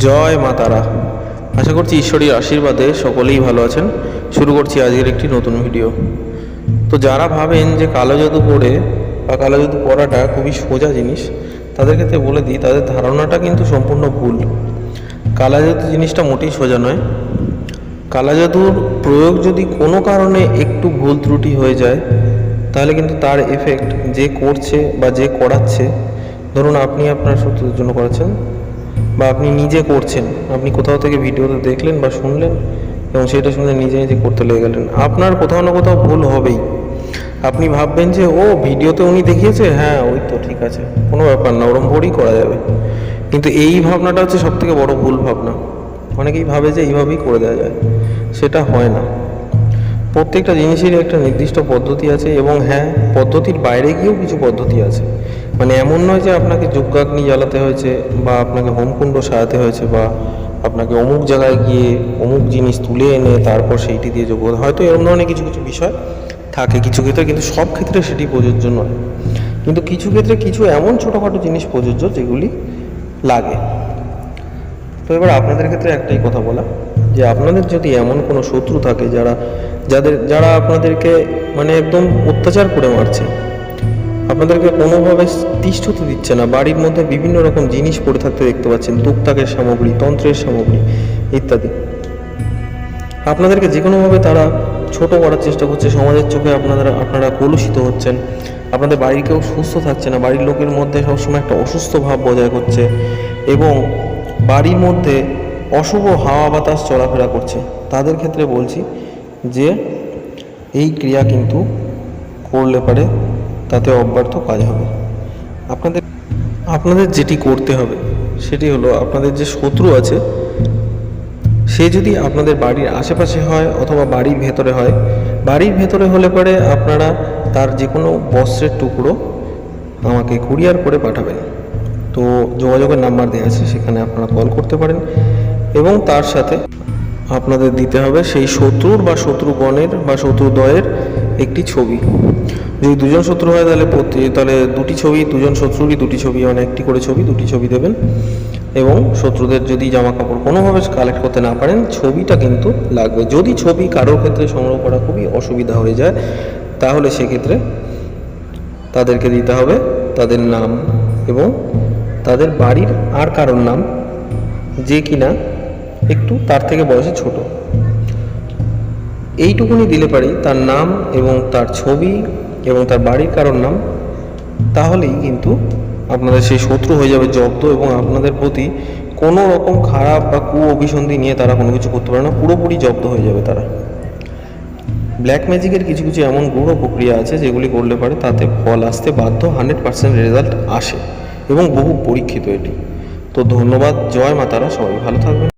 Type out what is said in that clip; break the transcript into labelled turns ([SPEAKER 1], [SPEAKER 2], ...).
[SPEAKER 1] জয় মা তারা। আশা করছি ঈশ্বরের আশীর্বাদে সকলেই ভালো আছেন। শুরু করছি আজকের একটি নতুন ভিডিও। তো যারা ভাবেন যে কালো জাদু পড়ে বা কালো জাদু পড়াটা খুবই সোজা জিনিস, তাদের ক্ষেত্রে বলে দিই, তাদের ধারণাটা কিন্তু সম্পূর্ণ ভুল। কালা জাদু জিনিসটা মোটেই সোজা নয়। কালা জাদুর প্রয়োগ যদি কোনো কারণে একটু ভুল ত্রুটি হয়ে যায়, তাহলে কিন্তু তার এফেক্ট যে করছে বা যে করাচ্ছে, ধরুন আপনি আপনার শত্রুদের জন্য করাচ্ছেন বা আপনি নিজে করছেন, আপনি কোথাও থেকে ভিডিওতে দেখলেন বা শুনলেন এবং সেটা শুনে নিজে নিজে করতে লেগে গেলেন, আপনার কোথাও না কোথাও ভুল হবেই। আপনি ভাববেন যে, ও, ভিডিওতে উনি দেখিয়েছে? হ্যাঁ ওই তো, ঠিক আছে, কোনো ব্যাপার না, ওরম ভরেই করা যাবে। কিন্তু এই ভাবনাটা হচ্ছে সব থেকে বড় ভুল ভাবনা। অনেকেই ভাবে যে, এইভাবেই করে দেওয়া যায়। সেটা হয় না। প্রত্যেকটা জিনিসেরই একটা নির্দিষ্ট পদ্ধতি আছে এবং হ্যাঁ পদ্ধতির বাইরে গিয়েও কিছু পদ্ধতি আছে। মানে এমন নয় যে আপনাকে যজ্ঞাগ্নি জ্বালাতে হয়েছে বা আপনাকে হোমকুণ্ড সাজাতে হয়েছে বা আপনাকে অমুক জায়গায় গিয়ে অমুক জিনিস তুলে এনে তারপর সেইটি দিয়ে যোগ্য হয়তো এরকম ধরনের কিছু কিছু বিষয় থাকে কিছু ক্ষেত্রে, কিন্তু সব ক্ষেত্রে সেটি প্রযোজ্য নয়। কিন্তু কিছু ক্ষেত্রে কিছু এমন ছোটোখাটো জিনিস প্রযোজ্য যেগুলি লাগে। তো এবার আপনাদের ক্ষেত্রে একটাই কথা বলা, যে আপনাদের যদি এমন কোনো শত্রু থাকে যারা, যাদের, যারা আপনাদেরকে মানে একদম অত্যাচার করে মারছে আপনাদেরকে কোনোভাবে তিষ্ঠতে দিচ্ছে না, বাড়ির মধ্যে বিভিন্ন রকম জিনিস পড়ে থাকতে দেখতে পাচ্ছেন, টুকটাকের সামগ্রী, তন্ত্রের সামগ্রী ইত্যাদি। আপনাদেরকে যে কোনোভাবে তারা ছোট করার চেষ্টা করছে, সমাজের চোখে আপনারা আপনারা কলুষিত হচ্ছেন, আপনাদের বাড়ির কেউ সুস্থ থাকছে না, বাড়ির লোকের মধ্যে সবসময় একটা অসুস্থ ভাব বজায় করছে এবং বাড়ির মধ্যে অশুভ হাওয়া বাতাস চলাফেরা করছে। তাদের ক্ষেত্রে বলছি যে, এই ক্রিয়া কিন্তু করলে পারে তাতে অব্যর্থ কাজ হবে। আপনাদের আপনাদের যেটি করতে হবে, সেটি হলো আপনাদের যে শত্রু আছে, সে যদি আপনাদের বাড়ির আশেপাশে হয় অথবা বাড়ির ভেতরে হয়, বাড়ির ভেতরে হলে পরে আপনারা তার যে কোনো বস্ত্রের টুকরো আমাকে কুরিয়ার করে পাঠাবেন। তো যোগাযোগের নাম্বার দেওয়া আছে, সেখানে আপনারা কল করতে পারেন এবং তার সাথে আপনাদের দিতে হবে সেই শত্রুর বা শত্রুগণের বা শত্রুদয়ের একটি ছবি। যদি দুজন শত্রু হয় তাহলে প্রতি তাহলে দুটি ছবি, দুজন শত্রুরই দুটি ছবি? মানে একটি করে ছবি, দুটি ছবি দেবেন। এবং শত্রুদের যদি জামা কাপড় কোনোভাবে কালেক্ট করতে না পারেন, ছবিটা কিন্তু লাগবে। যদি ছবি কারোর ক্ষেত্রে সংগ্রহ করা খুবই অসুবিধা হয়ে যায়, তাহলে সেক্ষেত্রে তাদেরকে দিতে হবে তাদের নাম এবং তাদের বাড়ির আর কারোর নাম যে কিনা একটু তার থেকে বয়সে ছোট। এইটুকুনি দিলে পারি তার নাম এবং তার ছবি এবং তার বাড়ির কারোর নাম, তাহলেই কিন্তু আপনাদের সেই শত্রু হয়ে যাবে জব্দ এবং আপনাদের প্রতি কোনো রকম খারাপ বা কু অভিসন্ধি নিয়ে তারা কোনো কিছু করতে পারে না, পুরোপুরি জব্দ হয়ে যাবে তারা। ব্ল্যাক ম্যাজিকের কিছু কিছু এমন গূঢ় প্রক্রিয়া আছে যেগুলি করলে পারে তাতে ফল আসতে বাধ্য, হান্ড্রেড পার্সেন্ট রেজাল্ট আসে এবং বহু পরীক্ষিত এটি। তো ধন্যবাদ, জয় মাতারা, সবাই ভালো থাকবেন।